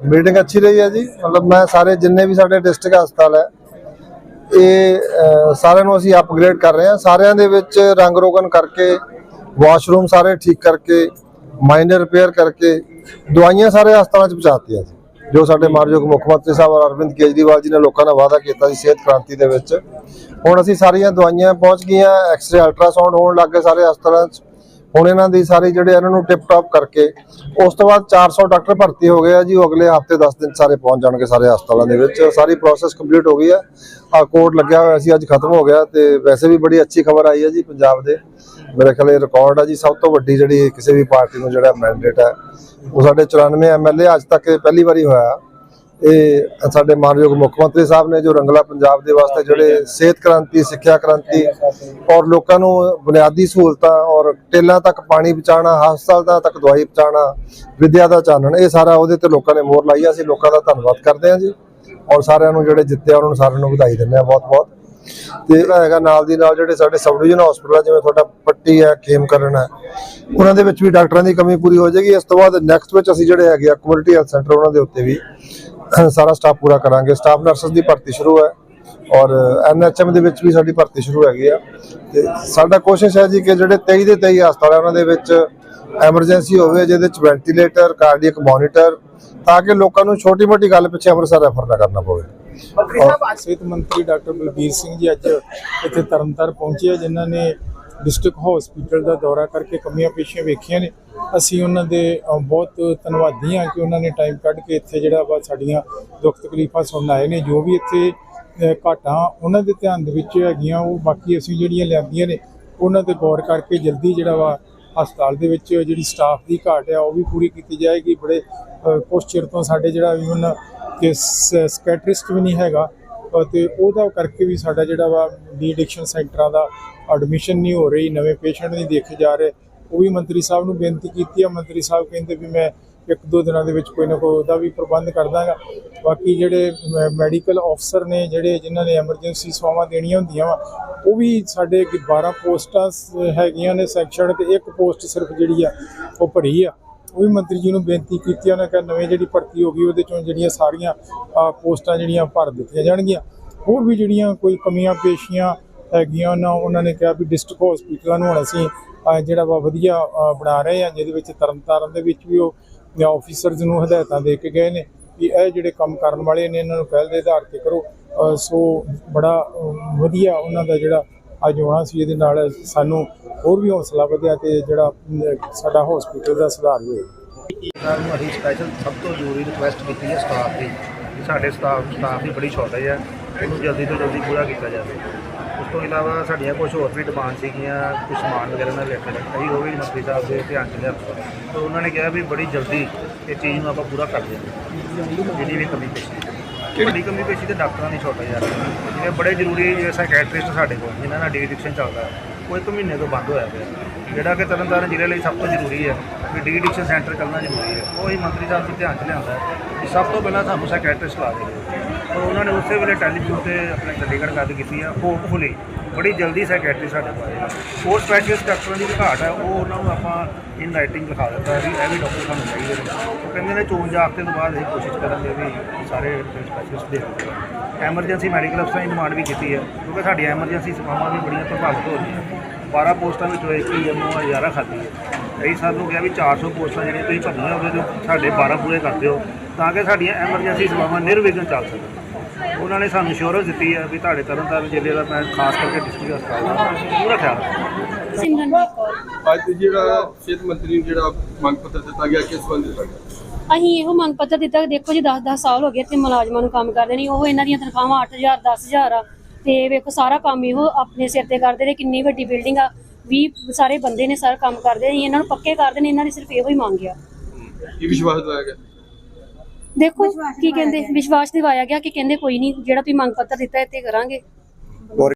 Meeting ਅੱਛੀ ਰਹੀ ਹੈ ਜੀ। ਮਤਲਬ ਮੈਂ ਸਾਰੇ ਜਿੰਨੇ ਵੀ ਸਾਡੇ ਡਿਸਟ੍ਰਿਕਟ ਹਸਪਤਾਲ ਹੈ, ਇਹ ਸਾਰਿਆਂ ਨੂੰ ਅਸੀਂ ਅਪਗ੍ਰੇਡ ਕਰ ਰਹੇ ਹਾਂ। ਸਾਰਿਆਂ ਦੇ ਵਿੱਚ ਰੰਗ ਰੋਗਨ ਕਰਕੇ ਵਾਸ਼ਰੂਮ ਸਾਰੇ ਠੀਕ ਕਰਕੇ ਮਾਈਨਰ ਰਿਪੇਅਰ ਕਰਕੇ, ਦਵਾਈਆਂ ਸਾਰੇ ਹਸਪਤਾਲਾਂ 'ਚ ਪਹੁੰਚਾਤੀਆਂ ਜੀ। ਜੋ ਸਾਡੇ ਮਾਨਯੋਗ ਮੁੱਖ ਮੰਤਰੀ ਸਾਹਿਬ ਔਰ ਅਰਵਿੰਦ ਕੇਜਰੀਵਾਲ ਜੀ ਨੇ ਲੋਕਾਂ ਨਾਲ ਵਾਅਦਾ ਕੀਤਾ ਸੀ ਸਿਹਤ ਕ੍ਰਾਂਤੀ ਦੇ ਵਿੱਚ। ਹੁਣ ਅਸੀਂ ਸਾਰੀਆਂ ਦਵਾਈਆਂ ਪਹੁੰਚ ਗਈਆਂ ਐਕਸ-ਰੇ ਅਲਟਰਾਸਾਊਂਡ ਹੋਣ ਲੱਗ ਗਏ ਸਾਰੇ ਹਸਪਤਾਲਾਂ 'ਚ। ਹੁਣ ਇਹਨਾਂ ਦੀ ਸਾਰੀ ਜਿਹੜੇ ਇਹਨਾਂ ਨੂੰ ਟਿਪ ਟਾਪ ਕਰਕੇ, ਉਸ ਤੋਂ ਬਾਅਦ 400 ਡਾਕਟਰ ਭਰਤੀ ਹੋ ਗਏ ਆ ਜੀ, ਉਹ ਅਗਲੇ ਹਫ਼ਤੇ 10 ਦਿਨ ਸਾਰੇ ਪਹੁੰਚ ਜਾਣਗੇ ਸਾਰੇ ਹਸਪਤਾਲਾਂ ਦੇ ਵਿੱਚ। ਸਾਰੀ ਪ੍ਰੋਸੈਸ ਕੰਪਲੀਟ ਹੋ ਗਈ ਹੈ ਆ ਕੋਰਟ ਲੱਗਿਆ ਹੋਇਆ ਸੀ, ਅੱਜ ਖਤਮ ਹੋ ਗਿਆ ਤੇ ਵੈਸੇ ਵੀ ਬੜੀ ਅੱਛੀ ਖਬਰ ਆਈ ਹੈ ਜੀ ਪੰਜਾਬ ਦੇ। ਮੇਰੇ ਖਿਆਲ ਇਹ ਰਿਕਾਰਡ ਆ ਜੀ, ਸਭ ਤੋਂ ਵੱਡੀ ਜਿਹੜੀ ਕਿਸੇ ਵੀ ਪਾਰਟੀ ਨੂੰ ਜਿਹੜਾ ਮੈਂਡੇਟ ਹੈ ਉਹ ਸਾਡੇ 94 ਐਮਐਲਏ ਅੱਜ ਤੱਕ ਪਹਿਲੀ ਵਾਰੀ ਹੋਇਆ। ਇਹ ਸਾਡੇ ਮਾਨਯੋਗ ਮੁੱਖ ਮੰਤਰੀ ਸਾਹਿਬ ਨੇ ਜੋ ਰੰਗਲਾ ਪੰਜਾਬ ਦੇ ਵਾਸਤੇ ਜਿਹੜੇ ਸਿਹਤ ਕ੍ਰਾਂਤੀ, ਸਿੱਖਿਆ ਕ੍ਰਾਂਤੀ ਔਰ ਲੋਕਾਂ ਨੂੰ ਬੁਨਿਆਦੀ ਸਹੂਲਤਾਂ ਔਰ ਟੇਲਾਂ ਤੱਕ ਪਾਣੀ ਪਹੁੰਚਾਉਣਾ, ਹਸਪਤਾਲਾਂ ਤੱਕ ਦਵਾਈ ਪਹੁੰਚਾਉਣਾ, ਵਿਦਿਆ ਦਾ ਚਾਨਣ, ਇਹ ਸਾਰਾ ਉਹਦੇ ਤੇ ਲੋਕਾਂ ਨੇ ਮੋਹਰ ਲਾਈ ਆ। ਅਸੀਂ ਲੋਕਾਂ ਦਾ ਧੰਨਵਾਦ ਕਰਦੇ ਹਾਂ ਜੀ ਔਰ ਸਾਰਿਆਂ ਨੂੰ ਜਿਹੜੇ ਜਿੱਤੇ ਆ ਉਹਨਾਂ ਨੂੰ ਸਾਰਿਆਂ ਨੂੰ ਵਧਾਈ ਦਿੰਦੇ ਆ ਬਹੁਤ ਬਹੁਤ। ਤੇ ਜਿਹੜਾ ਹੈਗਾ ਨਾਲ ਦੀ ਨਾਲ ਜਿਹੜੇ ਸਾਡੇ ਸਬ ਡਿਵੀਜ਼ਨ ਹਸਪਤਾਲ ਆ, ਜਿਵੇਂ ਤੁਹਾਡਾ ਪੱਟੀ ਹੈ ਖੇਮਕਰਨ ਹੈ ਉਹਨਾਂ ਦੇ ਵਿੱਚ ਵੀ ਡਾਕਟਰਾਂ ਦੀ ਕਮੀ ਪੂਰੀ ਹੋ ਜਾਏਗੀ। ਇਸ ਤੋਂ ਬਾਅਦ ਨੈਕਸਟ ਵਿੱਚ ਅਸੀਂ ਜਿਹੜੇ ਹੈਗੇ ਆ ਕਮਿਊਨਿਟੀ ਹੈਲਥ ਸੈਂਟਰ ਉਹਨਾਂ ਦੇ ਉੱਤੇ ਵੀ ਸਾਰਾ ਸਟਾਫ ਪੂਰਾ ਕਰਾਂਗੇ। ਸਟਾਫ ਨਰਸਸ ਦੀ ਭਰਤੀ ਸ਼ੁਰੂ ਹੈ ਔਰ ਐਨਐਚਐਮ ਦੇ ਵਿੱਚ ਵੀ ਸਾਡੀ ਭਰਤੀ ਸ਼ੁਰੂ ਹੈਗੀ ਆ। ਤੇ ਸਾਡਾ ਕੋਸ਼ਿਸ਼ ਹੈ ਜੀ ਕਿ ਜਿਹੜੇ 23 ਦੇ 23 ਹਸਪਤਾਲ ਉਹਨਾਂ ਦੇ ਵਿੱਚ ਐਮਰਜੈਂਸੀ ਹੋਵੇ ਜਿਹਦੇ ਵਿੱਚ ਵੈਂਟੀਲੇਟਰ ਕਾਰਡੀਅਕ ਮੋਨੀਟਰ ਤਾਂ ਕਿ ਲੋਕਾਂ ਨੂੰ ਛੋਟੀ ਮੋਟੀ ਗੱਲ ਪਿੱਛੇ ਅੰਮ੍ਰਿਤਸਰ ਰੈਫਰ ਨਾ ਕਰਨਾ ਪਵੇ। ਮੰਤਰੀ ਸਾਹਿਬ ਸਿਹਤ ਮੰਤਰੀ ਡਾਕਟਰ ਬਲਬੀਰ ਸਿੰਘ ਜੀ ਅੱਜ ਇੱਥੇ ਤਰਨਤਾਰਨ ਪਹੁੰਚੇ ਜਿਨ੍ਹਾਂ ਨੇ ਡਿਸਟ੍ਰਿਕਟ ਹਸਪੀਟਲ ਦਾ ਦੌਰਾ ਕਰਕੇ ਕਮੀਆਂ ਪੇਸ਼ੀਆਂ ਵੇਖੀਆਂ ਨੇ। ਅਸੀਂ ਉਹਨਾਂ ਦੇ ਬਹੁਤ ਧੰਨਵਾਦੀ ਹਾਂ ਕਿ ਉਹਨਾਂ ਨੇ ਟਾਈਮ ਕੱਢ ਕੇ ਇੱਥੇ ਜਿਹੜਾ ਵਾ ਸਾਡੀਆਂ ਦੁੱਖ ਤਕਲੀਫਾਂ ਸੁਣਨ ਆਏ ਨੇ। ਜੋ ਵੀ ਇੱਥੇ ਘਾਟਾਂ ਉਹਨਾਂ ਦੇ ਧਿਆਨ ਦੇ ਵਿੱਚ ਹੈਗੀਆਂ ਉਹ ਬਾਕੀ ਅਸੀਂ ਜਿਹੜੀਆਂ ਲਿਆਂਦੀਆਂ ਨੇ ਉਹਨਾਂ ਤੇ ਗੌਰ ਕਰਕੇ ਜਲਦੀ ਜਿਹੜਾ ਵਾ ਹਸਪਤਾਲ ਦੇ ਵਿੱਚ ਜਿਹੜੀ ਸਟਾਫ ਦੀ ਘਾਟ ਹੈ ਉਹ ਵੀ ਪੂਰੀ ਕੀਤੀ ਜਾਏਗੀ। ਬੜੇ ਅ, ਕੁਛ ਚਿਰ ਤੋਂ ਸਾਡੇ ਜਿਹੜਾ ਇਵਨ ਕਿ ਸਕੈਟਰਿਸਟ ਵੀ ਨਹੀਂ ਹੈਗਾ ਅ, ਤੇ ਉਹਦਾ ਕਰਕੇ ਵੀ ਸਾਡਾ ਜਿਹੜਾ ਵਾ ਡੀ ਐਡਿਕਸ਼ਨ ਸੈਂਟਰਾਂ ਦਾ ਐਡਮਿਸ਼ਨ ਨਹੀਂ ਹੋ ਰਹੀ, ਨਵੇਂ ਪੇਸ਼ੈਂਟ ਨਹੀਂ ਦੇਖੇ ਜਾ ਰਹੇ, ਉਹ ਵੀ ਮੰਤਰੀ ਸਾਹਿਬ ਨੂੰ ਬੇਨਤੀ ਕੀਤੀ ਹੈ ਮੰਤਰੀ ਸਾਹਿਬ ਕਹਿੰਦੇ ਵੀ ਮੈਂ ਇੱਕ ਦੋ ਦਿਨਾਂ ਦੇ ਵਿੱਚ ਕੋਈ ਨਾ ਕੋਈ ਉਹਦਾ ਵੀ ਪ੍ਰਬੰਧ ਕਰ ਦਾਂਗਾ। ਬਾਕੀ ਜਿਹੜੇ ਮੈਡੀਕਲ ਅਫਸਰ ਨੇ, ਜਿਹੜੇ ਜਿਨ੍ਹਾਂ ਨੇ ਐਮਰਜੈਂਸੀ ਸੇਵਾਵਾਂ ਦੇਣੀਆਂ ਹੁੰਦੀਆਂ ਵਾ, ਉਹ ਵੀ ਸਾਡੇ ਅੱਗੇ 12 ਪੋਸਟਾਂ ਸ- ਹੈਗੀਆਂ ਨੇ ਸੈਕਸ਼ਨ ਤੇ ਇੱਕ ਪੋਸਟ ਸਿਰਫ ਜਿਹੜੀ ਆ, ਉਹ ਭਰੀ ਆ। ਉਹ ਵੀ ਮੰਤਰੀ ਜੀ ਨੂੰ ਬੇਨਤੀ ਕੀਤੀ ਉਹਨਾਂ ਕਿ ਨਵੇਂ ਜਿਹੜੀ ਭਰਤੀ ਹੋ ਗਈ, ਉਹਦੇ ਚੋਂ ਜਿਹੜੀਆਂ ਸਾਰੀਆਂ ਪੋਸਟਾਂ ਜਿਹੜੀਆਂ ਭਰ ਦਿੱਤੀਆਂ ਜਾਣਗੀਆਂ। ਹੋਰ ਵੀ ਜਿਹੜੀਆਂ ਕੋਈ ਕਮੀਆਂ, ਪੇਸ਼ੀਆਂ ਹੈਗੀਆਂ, ਉਹਨਾਂ ਉਹਨਾਂ ਨੇ ਕਿਹਾ ਵੀ ਡਿਸਟ੍ਰਿਕਟ ਹਸਪੀਟਲਾਂ ਨੂੰ ਹੁਣ ਅਸੀਂ ਜਿਹੜਾ ਵਾ ਵਧੀਆ ਬਣਾ ਰਹੇ ਹਾਂ, ਜਿਹਦੇ ਵਿੱਚ ਤਰਨਤਾਰਨ ਦੇ ਵਿੱਚ ਵੀ ਉਹ ਆਫੀਸਰਸ ਨੂੰ ਹਦਾਇਤਾਂ ਦੇ ਕੇ ਗਏ ਨੇ ਕਿ ਇਹ ਜਿਹੜੇ ਕੰਮ ਕਰਨ ਵਾਲੇ ਨੇ, ਇਹਨਾਂ ਨੂੰ ਪਹਿਲ ਦੇ ਆਧਾਰ ਤੇ ਕਰੋ। ਸੋ ਬੜਾ ਵਧੀਆ ਉਹਨਾਂ ਦਾ ਜਿਹੜਾ ਅੱਜ ਆਉਣਾ ਸੀ, ਇਹਦੇ ਨਾਲ ਸਾਨੂੰ ਹੋਰ ਵੀ ਹੌਸਲਾ ਵਧਿਆ ਤੇ ਜਿਹੜਾ ਸਾਡਾ ਹਸਪੀਟਲ ਦਾ ਸੁਧਾਰ ਹੋਇਆ। ਸਰਕਾਰ ਅਸੀਂ ਸਪੈਸ਼ਲ ਸਭ ਤੋਂ ਜ਼ਰੂਰੀ ਰਿਕੁਐਸਟ ਕੀਤੀ ਹੈ ਸਟਾਫ ਦੀ ਸਾਡੇ ਸਟਾਫ ਸਟਾਫ ਦੀ ਬੜੀ ਸ਼ਾਰਟੇਜ ਹੈ, ਉਹਨੂੰ ਜਲਦੀ ਤੋਂ ਜਲਦੀ ਪੂਰਾ ਕੀਤਾ ਜਾਵੇ। ਤੋਂ ਇਲਾਵਾ ਸਾਡੀਆਂ ਕੁਝ ਹੋਰ ਵੀ ਡਿਮਾਂਡ ਸੀਗੀਆਂ ਕੁਝ ਸਮਾਨ ਵਗੈਰਾ ਨਾਲ ਰਿਲੇਟਡ ਅਸੀਂ ਉਹ ਵੀ ਮੰਤਰੀ ਸਾਹਿਬ ਦੇ ਧਿਆਨ ਚ ਲਿਆਂਦਾ। ਤਾਂ ਉਹਨਾਂ ਨੇ ਕਿਹਾ ਵੀ ਬੜੀ ਜਲਦੀ ਇਹ ਚੀਜ਼ ਨੂੰ ਆਪਾਂ ਪੂਰਾ ਕਰ ਦਿਆਂਗੇ ਜਿਹੜੀ ਵੀ ਕਮੀ ਪੇਸ਼ੀ ਕਿਹੜੀ? ਕਮੀ ਪੇਸ਼ੀ ਤੇ ਡਾਕਟਰਾਂ ਦੀ ਸ਼ਾਰਟੇਜ ਆ ਜਿਹੜੇ ਬੜੇ ਜ਼ਰੂਰੀ ਜਿਹੜੇ ਸਾਈਕੈਟ੍ਰਿਸਟ ਸਾਡੇ ਕੋਲ ਜਿਨ੍ਹਾਂ ਦਾ ਡੀ ਐਡਿਕਸ਼ਨ ਚੱਲਦਾ ਉਹ ਇੱਕ ਮਹੀਨੇ ਤੋਂ ਬੰਦ ਹੋਇਆ ਪਿਆ। ਜਿਹੜਾ ਕਿ ਤਰਨਤਾਰਨ ਜ਼ਿਲ੍ਹੇ ਲਈ ਸਭ ਤੋਂ ਜ਼ਰੂਰੀ ਹੈ ਵੀ ਡੀ ਐਡਿਕਸ਼ਨ ਸੈਂਟਰ ਚੱਲਣਾ ਜ਼ਰੂਰੀ ਹੈ। ਉਹ ਹੀ ਮੰਤਰੀ ਸਾਹਿਬ ਦੇ ਧਿਆਨ 'ਚ ਲਿਆਂਦਾ ਕਿ ਸਭ ਤੋਂ ਪਹਿਲਾਂ ਸਾਨੂੰ ਸਾਈਕੈਟ੍ਰਿਸਟ ਲਾ ਦੇ ਪਰ ਉਹਨਾਂ ਨੇ ਉਸੇ ਵੇਲੇ ਟੈਲੀਫੋਨ ਤੇ ਆਪਣੇ ਚੰਡੀਗੜ੍ਹ ਗੱਲ ਕੀਤੀ ਆ ਹੋਪਫੁਲੀ ਬੜੀ ਜਲਦੀ ਸਾਈਕੈਟਰੀ ਸਾਡੇ ਕੋਲ ਉਹ ਸਪੈਸ਼ਲਿਸਟ ਡਾਕਟਰਾਂ ਦੀ ਵੀ ਘਾਟ ਹੈ ਉਹ ਉਹਨਾਂ ਨੂੰ ਆਪਾਂ ਇਨ ਰਾਈਟਿੰਗ ਲਿਖਾ ਦਿੱਤਾ ਵੀ ਇਹ ਵੀ ਡਾਕਟਰ ਸਾਨੂੰ ਚਾਹੀਦੇ ਨੇ। ਉਹ ਕਹਿੰਦੇ ਨੇ ਚੋਣ ਜਾਬਤੇ ਤੋਂ ਬਾਅਦ ਇਹ ਕੋਸ਼ਿਸ਼ ਕਰਾਂਗੇ ਵੀ ਸਾਰੇ ਸਪੈਸ਼ਲਿਸਟ ਦੇ ਐਮਰਜੈਂਸੀ ਮੈਡੀਕਲ ਅਫਸਰਾਂ ਦੀ ਡਿਮਾਂਡ ਵੀ ਕੀਤੀ ਹੈ ਕਿਉਂਕਿ ਸਾਡੀਆਂ ਐਮਰਜੈਂਸੀ ਸੇਵਾਵਾਂ ਵੀ ਬੜੀਆਂ ਪ੍ਰਭਾਵਿਤ ਹੋ ਰਹੀਆਂ। 12 ਪੋਸਟਾਂ ਵਿੱਚੋਂ ਇੱਕ ਹੀ ਐਮਓ ਹਜ਼ਾਰਾ ਖਾਦੀ ਹੈ ਕਈ ਸਾਨੂੰ ਕਿਹਾ ਵੀ 400 ਪੋਸਟਾਂ ਜਿਹੜੀਆਂ ਤੁਸੀਂ ਭਰਨੀਆਂ ਉਹਦੇ ਚੋਂ ਸਾਡੇ 12 ਪੂਰੇ ਕਰ ਦਿਓ। ਤਾਂ ਕਿ ਸਾਡੀਆਂ ਐਮਰਜੈਂਸੀ ਸੇਵਾਵਾਂ ਨਿਰਵਿਘਨ ਚੱਲ ਸਕਣ। ਉਹਨਾਂ ਨੇ ਸਾਨੂੰ ਸ਼ੋਰਸ ਦਿੱਤੀ ਹੈ ਵੀ ਤੁਹਾਡੇ ਤਰਨਤਾਰਨ ਜ਼ਿਲ੍ਹੇ ਦਾ ਮੈਂ ਖਾਸ ਕਰਕੇ ਡਿਸਟ੍ਰਿਕਟ ਹਸਪਤਾਲ ਦਾ ਪੂਰਾ ਖਿਆਲ ਰੱਖਾਂਗਾ। ਸਿਮਰਨਜੀਤ ਕੌਰ। ਅੱਜ ਜਿਹੜਾ ਸਿਹਤ ਮੰਤਰੀ ਨੂੰ ਜਿਹੜਾ ਮੰਗ ਪੱਤਰ ਦਿੱਤਾ ਗਿਆ ਕਿਸ ਸੰਬੰਧ ਵਿੱਚ? ਅਸੀਂ ਇਹੋ ਮੰਗ ਪੱਤਰ ਦਿੱਤਾ ਦੇਖੋ ਜੀ 10-10 ਸਾਲ ਹੋ ਗਏ ਤੇ ਮੁਲਾਜ਼ਮਾਂ ਨੂੰ ਕੰਮ ਕਰਦੇ ਨਹੀਂ। ਉਹ ਇਹਨਾਂ ਦੀਆਂ ਤਨਖਾਹਾਂ 8000 10000 ਆ। ਤੇ ਵੇਖੋ ਸਾਰਾ ਕੰਮ ਇਹੋ ਆਪਣੇ ਸਿਰ ਤੇ ਕਰਦੇ ਨੇ। ਕਿੰਨੀ ਵੱਡੀ ਬਿਲਡਿੰਗ ਆ। 20 ਸਾਰੇ ਬੰਦੇ ਨੇ ਸਾਰਾ ਕੰਮ ਕਰਦੇ ਨੇ। ਇਹਨਾਂ ਨੂੰ ਪੱਕੇ ਕਰਦੇ ਨੇ। ਇਹਨਾਂ ਦੀ ਸਿਰਫ ਇਹੋ ਹੀ ਮੰਗ ਆ ਕੀ ਵਿਸ਼ਵਾਸ ਦਿਵਾਇਆ ਗਿਆ? ਦੇਖੋ ਕੀ ਕਹਿੰਦੇ ਵਿਸ਼ਵਾਸ ਦਿਵਾਇਆ ਗਿਆ ਕਿ ਕਹਿੰਦੇ ਕੋਈ ਨਹੀਂ ਜਿਹੜਾ ਤੁਸੀਂ ਮੰਗ ਪੱਤਰ ਦਿੱਤਾ ਤੇ ਕਰਾਂਗੇ।